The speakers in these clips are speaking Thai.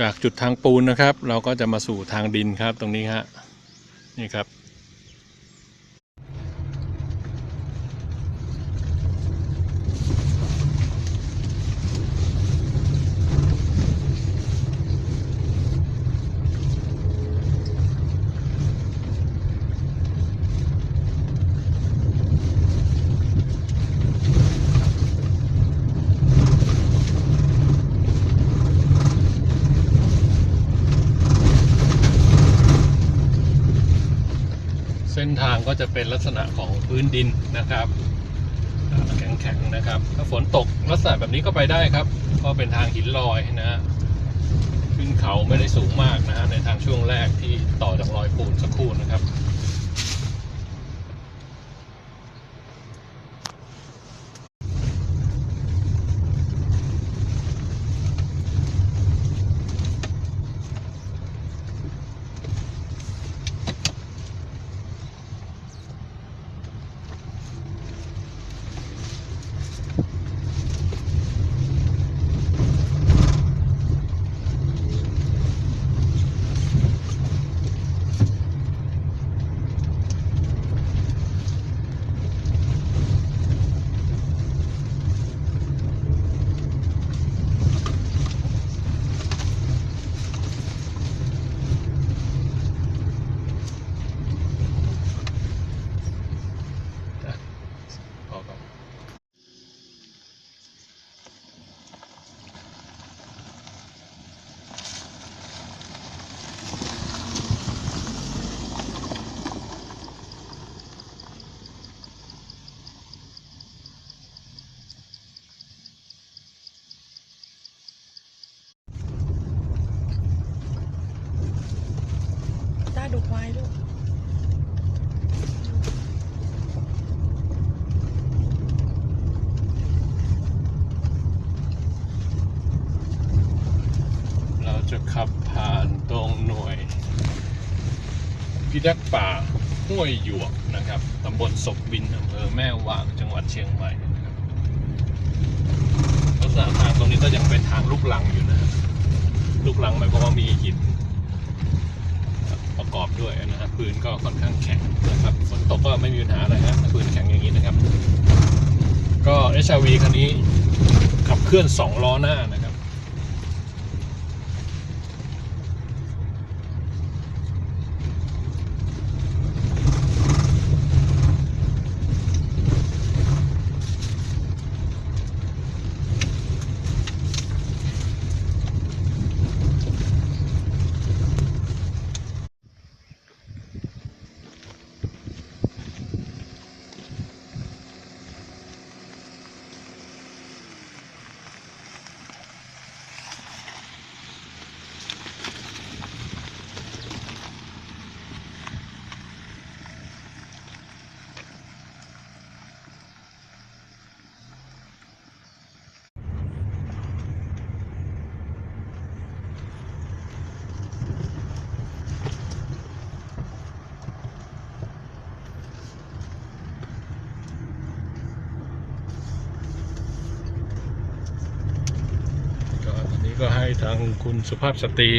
จากจุดทางปูนนะครับ เราก็จะมาสู่ทางดินครับตรงนี้ฮะนี่ครับ เส้นทางก็จะเป็นลักษณะของ พื้นดินนะครับแข็งแข็งๆนะครับ ถ้าฝนตกลักษณะแบบนี้ก็ไปได้ครับ ก็เป็นทางหินลอยนะฮะขึ้นเขาไม่ได้สูงมากนะฮะในทางช่วงแรกที่ต่อจากรอยปูนสักครู่นะครับ จะขับผ่านตรงหน่วย พิทักษ์ป่าห้วยหยวกนะครับตำบลศพบินอำเภอแม่วางจังหวัดเชียงใหม่ลักษณะทางตรงนี้ก็ยังเป็นทางลูกลังอยู่นะลูกลังหมายความว่ามีหินประกอบด้วยนะฮะพื้นก็ค่อนข้างแข็งนะครับฝนตกก็ไม่มีปัญหาอะไรฮะพื้นแข็งอย่างนี้นะครับ ก็ HRV คันนี้ขับเคลื่อนสองล้อหน้านะครับ ก็ตอนนี้ ก็ให้ทางคุณสุภาพสตรี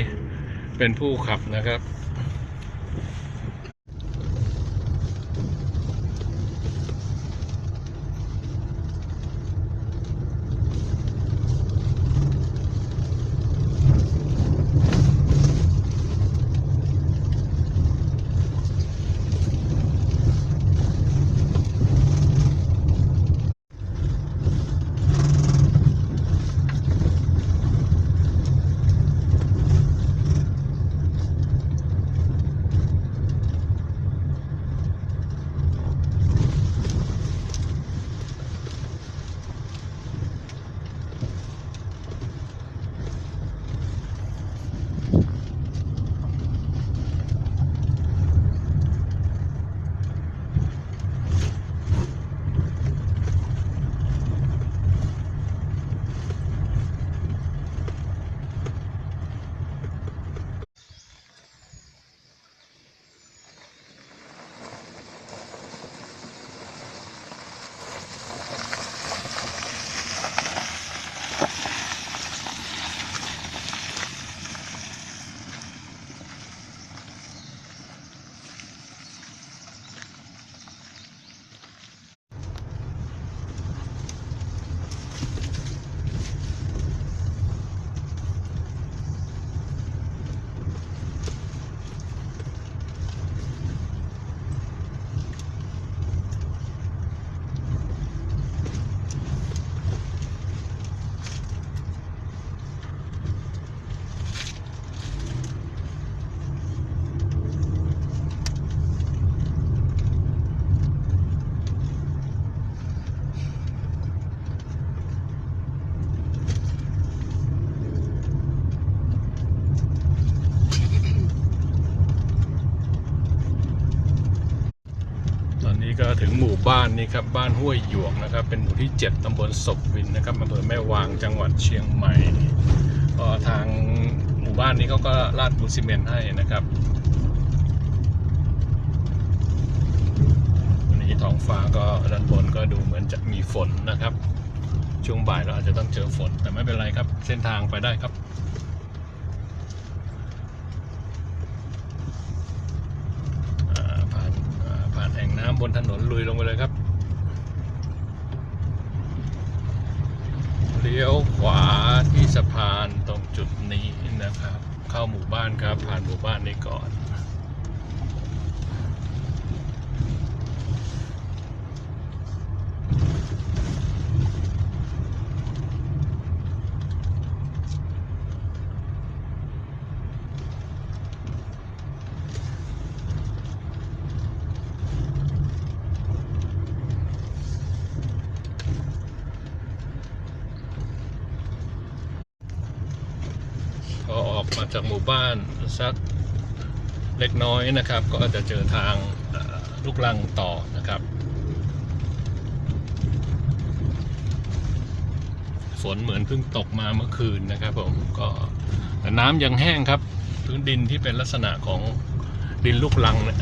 เป็นผู้ขับนะครับ นนี้ครับบ้านห้วยหยวกนะครับ เป็นหมู่ที่ 7ตำบลศพวินนะครับอำเภอแม่วางจังหวัดเชียงใหม่ก็ทางหมู่บ้านนี้เขาก็ลาดปูนซีเมนต์ให้นะครับวันนี้ท้องฟ้าก็ด้านบนก็ดูเหมือนจะมีฝนนะครับ ช่วงบ่ายเราอาจจะต้องเจอฝน แต่ไม่เป็นไรครับ เส้นทางไปได้ครับผ่านผ่านแอ่งน้ำบนถนนลุยลงไปเลยครับ ลี้ยวขวาที่สะพานตรงจุดนี้นะครับ เข้าหมู่บ้านครับผ่านหมู่บ้านนี้ก่อน พ อกจากหมู่บ้านสักเล็กน้อยนะครับ ก็จะเจอทางลูกลังต่อนะครับ ฝนเหมือนเพิ่งตกมาเมื่อคืนนะครับผมก็แต่น้ำยังแห้งครับ พื้นดินที่เป็นลักษณะของดินลูกลังเนี่ย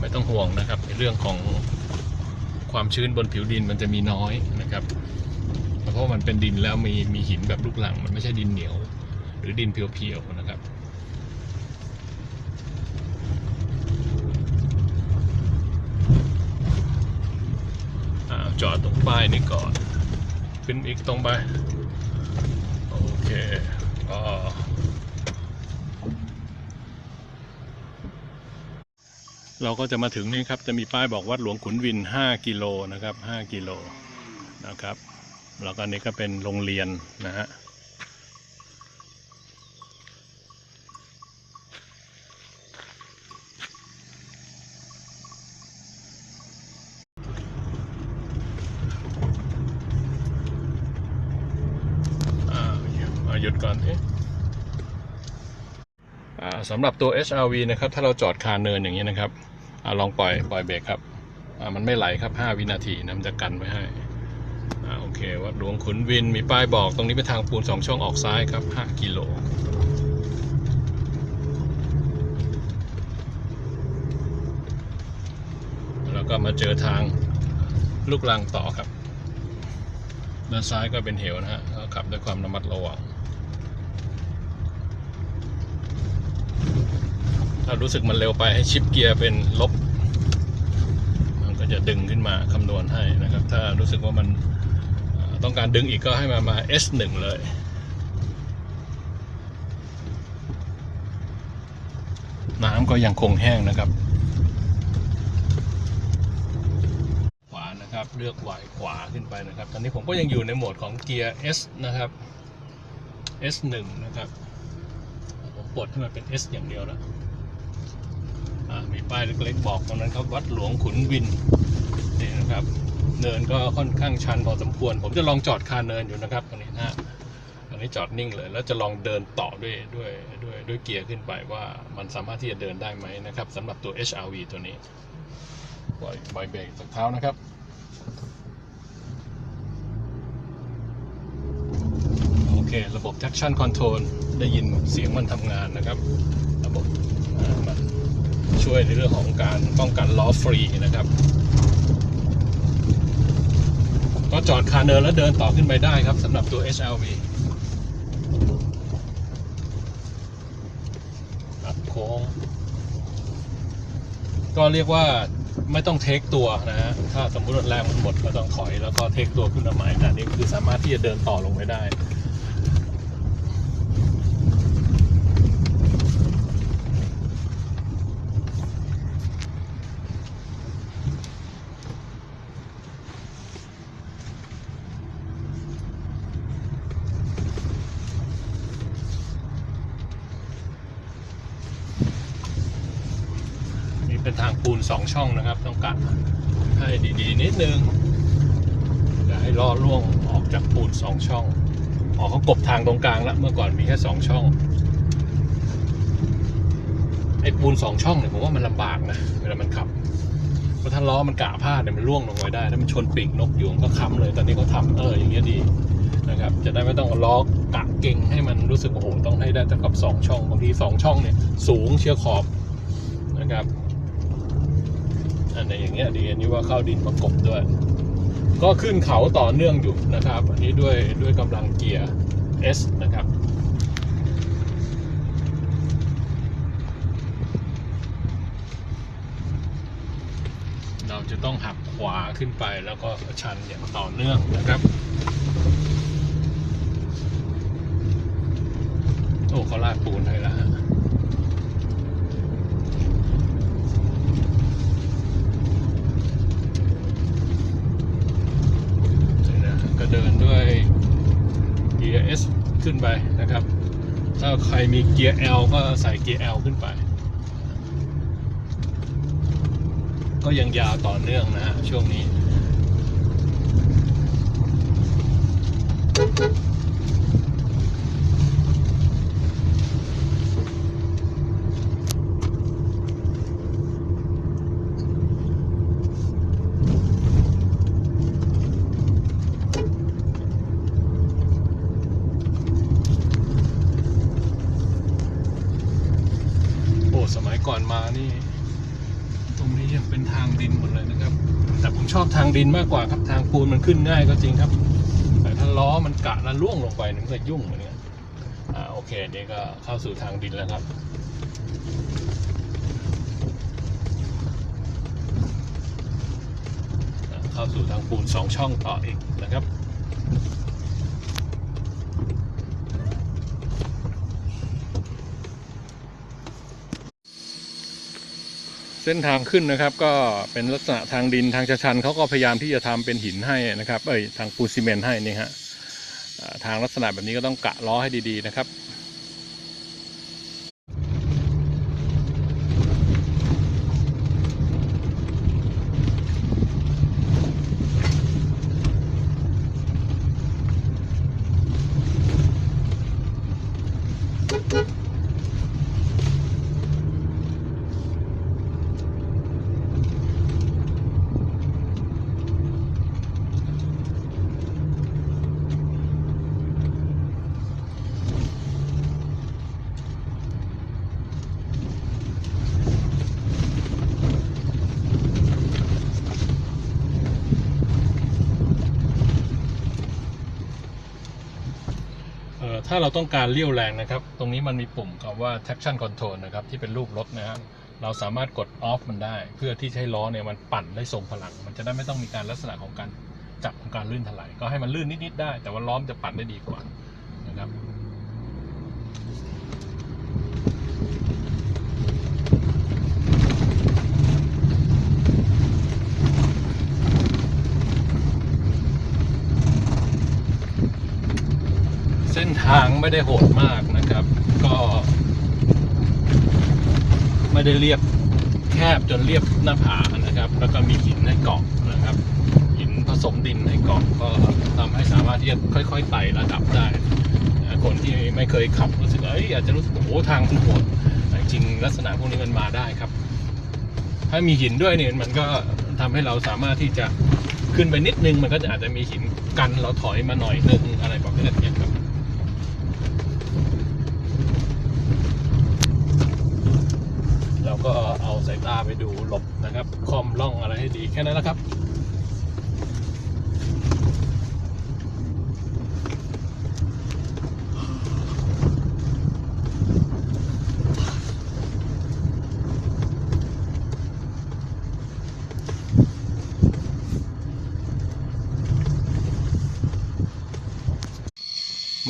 ไม่ต้องห่วงนะครับในเรื่องของความชื้นบนผิวดินมันจะมีน้อยนะครับ เพราะมันเป็นดินแล้วมีมีหินแบบลูกลัง มันไม่ใช่ดินเหนียว หรือดินเพียวๆนะครับอจอดตรงป้ายนี้ก่อน ขึ้นอีกตรงไป โอเคก็เราก็จะมาถึงนี่ครับ จะมีป้ายบอกวัดหลวงขุนวิน 5 กิโลนะครับ 5 กิโลนะครับ แล้วก็นนี้ก็เป็นโรงเรียนนะฮะ อ่าอ่า หยุดก่อนสำหรับตัว HRV นะครับ ถ้าเราจอดคาเนินอย่างนี้นะครับอลองปล่อยปล่อยเบรกครับ มันไม่ไหลครับ 5 วินาทีนะมันจะกันไว้ให้อโอเค วัดหลวงขุนวิน มีป้ายบอกตรงนี้เป็นทางปูน 2 ช่องออกซ้ายครับ 5 กิโลแล้วก็มาเจอทางลูกลังต่อครับ ด้านซ้ายก็เป็นเหวนะฮะก็ขับด้วยความระมัดระวัง ถ้ารู้สึกมันเร็วไปให้ชิปเกียร์เป็นลบ มันก็จะดึงขึ้นมาคำนวณให้นะครับ ถ้ารู้สึกว่ามันต้องการดึงอีกก็ให้มามา S1 เลยน้ำก็ยังคงแห้งนะครับ ขวานะครับเลือกไหวขวาขึ้นไปนะครับ ตอนนี้ผมก็ยังอยู่ในโหมดของเกียร์ S นะครับ S1 นะครับ ผมปลดให้มันเป็น S อย่างเดียวแล้ว มีป้ายเล็กๆบอกตรงนั้นครับวัดหลวงขุนวินนี่นะครับเนินก็ค่อนข้างชันพอสมควร ผมจะลองจอดคาเนินอยู่นะครับตรงนี้นะฮะตรงนี้จอดนิ่งเลย แล้วจะลองเดินต่อด้วยด้วยด้วยด้วยเกียร์ขึ้นไปว่ามันสามารถที่จะเดินได้ไหมนะครับสำหรับตัว HRV ตัวนี้ปล่อยปล่อยเบรกสักเท้านะครับโอเค ระบบ traction control ได้ยินเสียงมันทำงานนะครับ ระบบมัน ช่วยในเรื่องของการป้องกันล้อฟรีนะครับ ก็จอดคาเนินแล้วเดินต่อขึ้นไปได้ครับสำหรับตัว HLV อัดโค้ง ก็เรียกว่าไม่ต้องเทคตัวนะฮะ ถ้าสมมติว่าแรงมันหมดก็ต้องถอยแล้วก็เทคตัวขึ้นมาใหม่แต่นนี่คือสามารถที่จะเดินต่อลงไปได้ ทางปูนสองช่องนะครับ ต้องกัดให้ดีๆ นิดนึงอย่าให้ล้อล่วงออกจากปูนสองช่องอ๋อเขากบทางตรงกลางแล้วเมื่อก่อนมีแค่สองช่องไอ้ปูนสองช่องเนี่ยผมว่ามันลำบากนะเวลามันขับเพราะถ้าล้อมันกะพลาดเนี่ยมันร่วงลงไปได้ถ้ามันชนปีกนกอยู่ก็ค้ำเลยตอนนี้เขาทำเอออย่างเงี้ยดีนะครับ จะได้ไม่ต้องล้อกะเก่งให้มันรู้สึกโอ้โหต้องให้ได้แต่กับสองช่องบางทีสองช่องเนี่ยสูงเชียร์ขอบนะครับ อันนี้อย่างเงี้ยดีอันนี้ว่าเข้าดินประกบด้วย ก็ขึ้นเขาต่อเนื่องอยู่นะครับ อันนี้ด้วยด้วยกำลังเกียร์ S นะครับเราจะต้องหักขวาขึ้นไปแล้วก็ชันอย่างต่อเนื่องนะครับ โอ้เขาลาดปูนให้แล้วฮะเสร็จแล้วก็เดินด้วยเกียร์ S ขึ้น ไปนะครับ ถ้าใครมีเกียร์ L ก็ใส่เกียร์ L ขึ้นไป ก็ยังยาวต่อเนื่องนะฮะช่วงนี้ โอ้ สมัยก่อนมานี่ ตรงนี้ยังเป็นทางดินหมดเลยนะครับ แต่ผม ชอบทางดินมากกว่าครับทางปูนมันขึ้นง่ายก็จริงครับ แต่ถ้าล้อมันกะแล้วล่วงลงไปนี่มันก็ยุ่งเหมือนกันอ่าโอเคเนี่ก็เข้าสู่ทางดินแล้วครับเข้าสู่ทางปูนสองช่องต่ออีกนะครับ ส้นทางขึ้นนะครับ ก็เป็นลักษณะทางดินทางชันเขาก็พยายามที่จะทำเป็นหินให้นะครับ เอ้ยทางปูนซีเมนต์ให้นี่ฮะทางลักษณะแบบนี้ก็ต้องกะล้อให้ดีๆนะครับ ถ้าเราต้องการเลี้ยวแรงนะครับ ตรงนี้มันมีปุ่มคำว่า traction control นะครับ ที่เป็นรูปรถนะครับเราสามารถกด off มันได้ เพื่อที่ให้ล้อเนี่ยมันปั่นได้ทรงพลัง มันจะได้ไม่ต้องมีการลักษณะของการจับของการลื่นถลายก็ให้มันลื่นนิดๆได้ แต่ว่าล้อมจะปั่นได้ดีกว่านะครับ ทางไม่ได้โหดมากนะครับ ก็ ไม่ได้เรียบแคบจนเรียบหน้าผานะครับ แล้วก็มีหินให้เกาะนะครับ หินผสมดินให้เกาะก็ทำให้สามารถที่จะค่อยๆไต่ระดับได้คนที่ไม่เคยขับรู้สึกเอ้ยอาจจะรู้สึกโอ้ทางมันโหดจริงลักษณะพวกนี้มันมาได้ครับ ถ้ามีหินด้วยเนี่ยมันก็ทำให้เราสามารถที่จะขึ้นไปนิดนึงมันก็จะอาจจะมีหินกันเราถอยมาหน่อยนึงอะไรแบบนี้ครับ ก็เอาสายตาไปดูหลบนะครับคอมล่องอะไรให้ดีแค่นั้นแหละครับ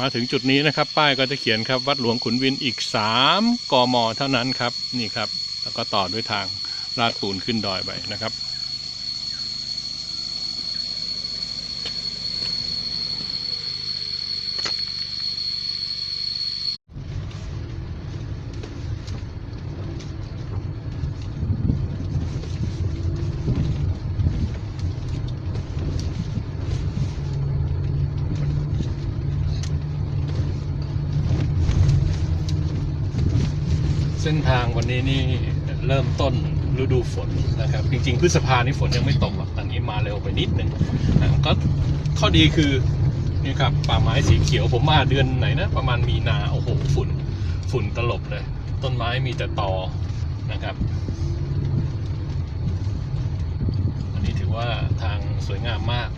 มาถึงจุดนี้นะครับ ป้ายก็จะเขียนครับ วัดหลวงขุนวินอีก 3กมเท่านั้นครับ นี่ครับ แล้วก็ต่อด้วยทางลาดปูนขึ้นดอยไปนะครับเส้นทางวันนี้นี่ เริ่มต้นฤดูฝนนะครับ จริงๆพฤษภานี่ฝนยังไม่ตกหรอกตอนนี้มาเร็วไปนิดนึงนะก็ข้อดีคือนี่ครับป่าไม้สีเขียวผมมาเดือนไหนนะ ประมาณมีนาโอ้โหฝุ่นฝุ่นตลบเลย ต้นไม้มีแต่ตอนะครับ อันนี้ถือว่าทางสวยงามมาก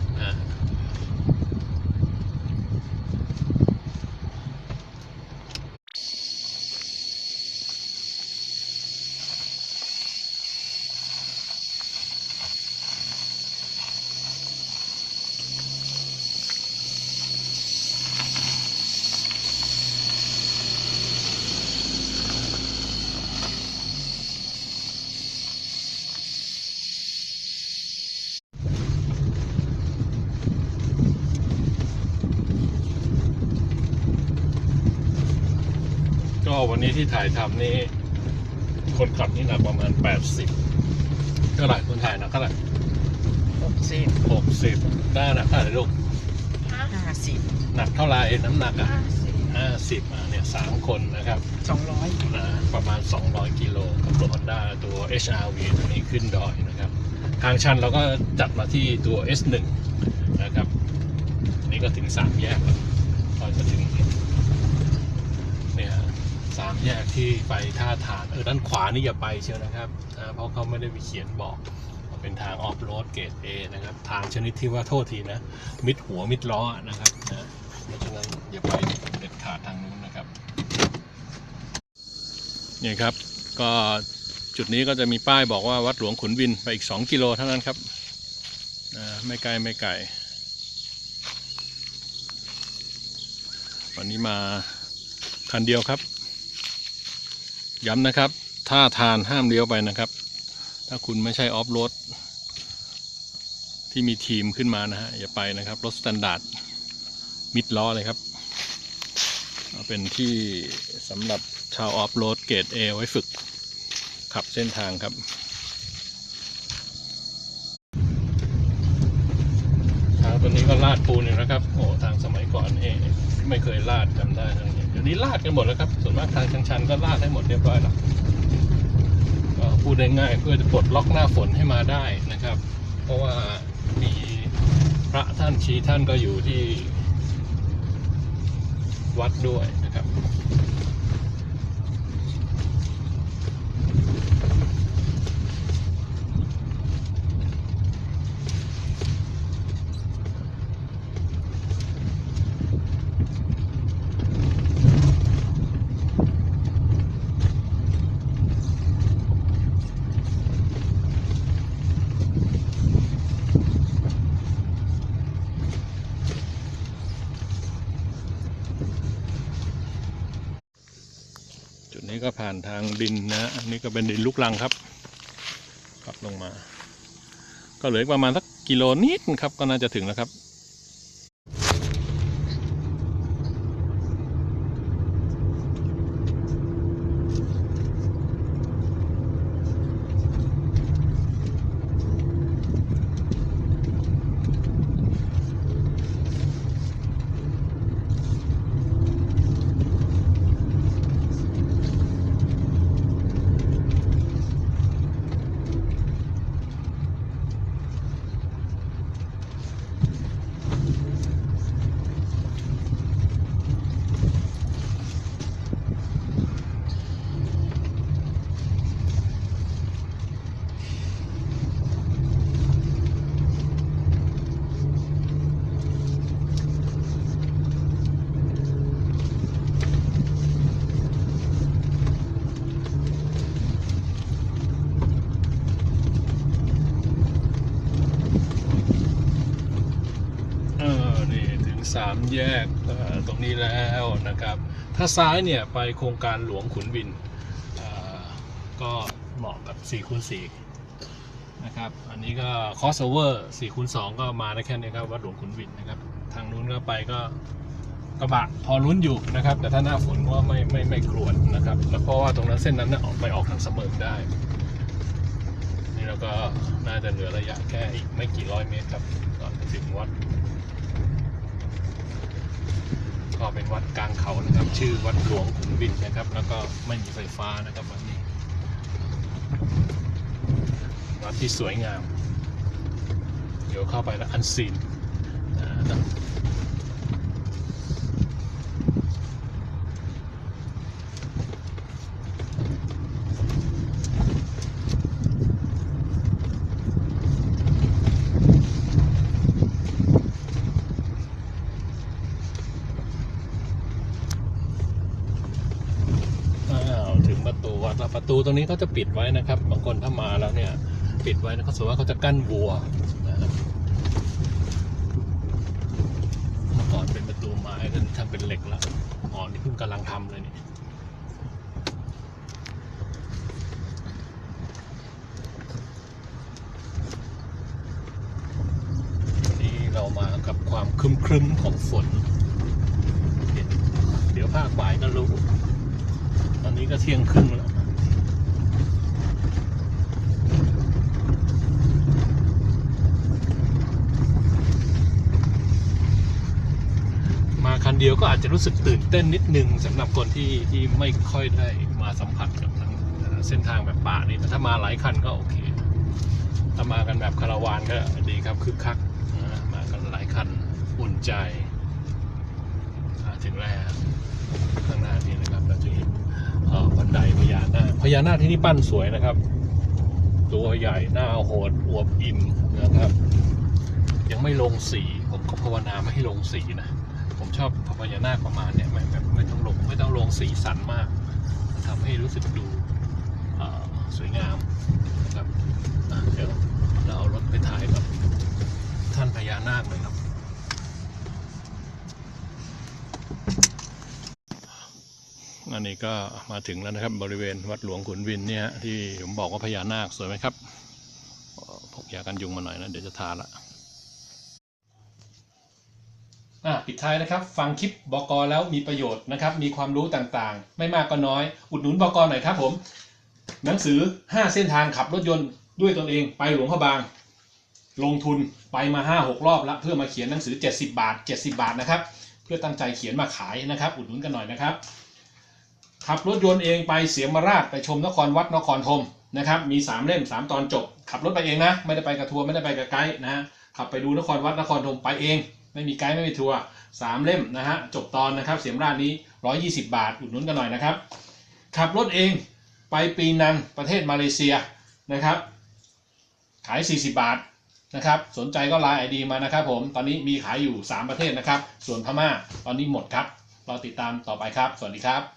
นะก็วันนี้ที่ถ่ายทำนี่คนขับนี่หนักประมาณ80เท่าไหร่คนถ่ายหนักเท่าไหร่หกสิบ60ได้หนักเท่าไหร่ลูกห้าสิบหนักเท่าไหร่น้ำหนักอะห้าสิบ50อะเนี่ยสามคนนะครับสองร้อยนะประมาณ200กิโลกับตัว Honda ตัว HRV ตัวนี้ขึ้นดอยนะครับ ทางชันเราก็จัดมาที่ตัว S1 นะครับ นี่ก็ถึง3แยกแล้วพอจะถึงเนี่ย สามแยกที่ไปท่าฐานเออด้านขวานี่อย่าไปเชียวนะครับอ่าเพราะเขาไม่ได้มีเขียนบอกเป็นทางออฟโรดเกรด A นะครับ ทางชนิดที่ว่าโทษทีนะ มิดหัวมิดล้อนะครับนะเพราะฉะนั้นอย่าไปเด็ดขาดทางนู้นนะครับนี่ครับก็จุดนี้ก็จะมีป้ายบอกว่าวัดหลวงขุนวินไปอีก 2 กิโลเท่านั้นครับอ่าไม่ไกลไม่ไกลวันนี้มาคันเดียวครับ ย้ำนะครับ ถ้าทานห้ามเลี้ยวไปนะครับ ถ้าคุณไม่ใช่ออฟโรดที่มีทีมขึ้นมานะฮะ อย่าไปนะครับ รถสแตนดาร์ดมิดล้อเลยครับ เป็นที่สำหรับชาวออฟโรดเกรด A ไว้ฝึก ขับเส้นทางครับทางตัวนี้ก็ลาดปูนอยู่นะครับ โอ้ทางสมัยก่อนเองไม่เคยลาดจำได้ทางนี้เดี๋ ยวนี้ลาดกันหมดแล้วครับ ส่วนมากทางชันๆก็ลาดให้หมดเรียบร้อยแล้วก็พูดง่ายเพื่อจะปลดล็อกหน้าฝนให้มาได้นะครับ เพราะว่ามีพระท่านชี้ท่านก็อยู่ที่วัดด้วยนะครับานทางดินนะอันนี้ก็เป็นดินลูกลังครับกลับลงมา ก็เหลืออีกประมาณสักกิโลนิดครับก็น่าจะถึงแล้วครับ เออ นี่ถึง สามแยกตรงนี้แล้วนะครับ ถ้าซ้ายเนี่ยไปโครงการหลวงขุนวินก็เหมาะกับ4คูณ4นะครับ อันนี้ก็คอสโอเวอร์4คูณ2ก็มาได้แค่นี้ครับวัดหลวงขุนวินนะครับ ทางนู้นก็ไปก็กระบะพอลุ้นอยู่นะครับ แต่ถ้าหน้าฝนก็ไม่ไม่ไม่กรวดนะครับ แล้วเพราะว่าตรงนั้นเส้นนั้นน่ะออกไปออกทางเสมิงได้ นี่เราก็น่าจะเหลือระยะแค่อีกไม่กี่ร้อยเมตรครับก่อนถึงวัด ก็เป็นวัดกลางเขานะครับ ชื่อวัดหลวงขุนวินนะครับ แล้วก็ไม่มีไฟฟ้านะครับวันนี้ วัดที่สวยงาม เดี๋ยวเข้าไปแล้วอันซีนนะอ้าวถึงประตูวัดแล้วป ระตูตรงนี้เขาจะปิดไว้นะครับ บางคนถ้ามาแล้วเนี่ย ปิดไว้นะเขาสมมติว่าเขาจะกั้นวัวนะครับเมื่อก่อนเป็นประตูไม้ก็ทำเป็นเหล็กแล้วอ๋อนี่เพิ่งกำลังทำเลยนี่นี่เรามากับความครึมครึมๆของฝน เดี๋ยวภาคบ่ายก็รู้ ตอนนี้ก็เที่ยงครึ่งแล้ว มาคันเดียวก็อาจจะรู้สึกตื่นเต้นนิดนึงสำหรับคนที่ที่ไม่ค่อยได้มาสัมผัสกับทางเส้นทางแบบป่านี่แต่ถ้ามาหลายคันก็โอเคถ้ามากันแบบคาราวานก็ดีครับคึกคักมากันหลายคันอุ่นใจถึงแล้วข้างหน้านี่นะครับเราจะเห็นเอ่อบันไดพญานาคพญานาคที่นี่ปั้นสวยนะครับ ตัวใหญ่หน้าโหดอวบอิ่มนะครับ ยังไม่ลงสี ผมก็ภาวนาไม่ให้ลงสีนะ ผมชอบพญานาคประมาณเนี้ยไม่แบบไม่ต้องลงไม่ต้องลงสีสันมากทำให้รู้สึกดูสวยงามนะครับอ่เดี๋ยวเราเอารถไปถ่ายกับท่านพญานาคเลยครับอันนี้ก็มาถึงแล้วนะครับบริเวณวัดหลวงขุนวินเนี่ยที่ผมบอกว่าพญานาคสวยไหมครับเอ่อพกยากันยุงมาหน่อยนะเดี๋ยวจะทาละ อะ ปิดท้ายนะครับ ฟังคลิปบกแล้วมีประโยชน์นะครับ มีความรู้ต่างๆ ไม่มากก็น้อย อุดหนุนบกหน่อยครับผม หนังสือ 5 เส้นทางขับรถยนต์ด้วยตนเองไปหลวงพระบาง ลงทุนไปมา 5-6 รอบแล้วเพื่อมาเขียนหนังสือ 70 บาท 70 บาทนะครับ เพื่อตั้งใจเขียนมาขายนะครับ อุดหนุนกันหน่อยนะครับ ขับรถยนต์เองไปเสียมราชไปชมนครวัดนครธมนะครับ มี 3 เล่ม 3 ตอนจบ ขับรถไปเองนะ ไม่ได้ไปกับทัวร์ไม่ได้ไปกับไกด์นะฮะขับไปดูนครวัดนครธมไปเอง ไม่มีไกด์ไม่มีทัวร์สามเล่มนะฮะจบตอนนะครับเสียมราชนี้ 120 บาทอุดหนุนกันหน่อยนะครับ ขับรถเองไปปีนังประเทศมาเลเซียนะครับ ขาย 40 บาทนะครับ สนใจก็ไลน์ไอดีมานะครับผมตอนนี้มีขายอยู่ 3 ประเทศนะครับ ส่วนพม่าตอนนี้หมดครับรอติดตามต่อไปครับ สวัสดีครับ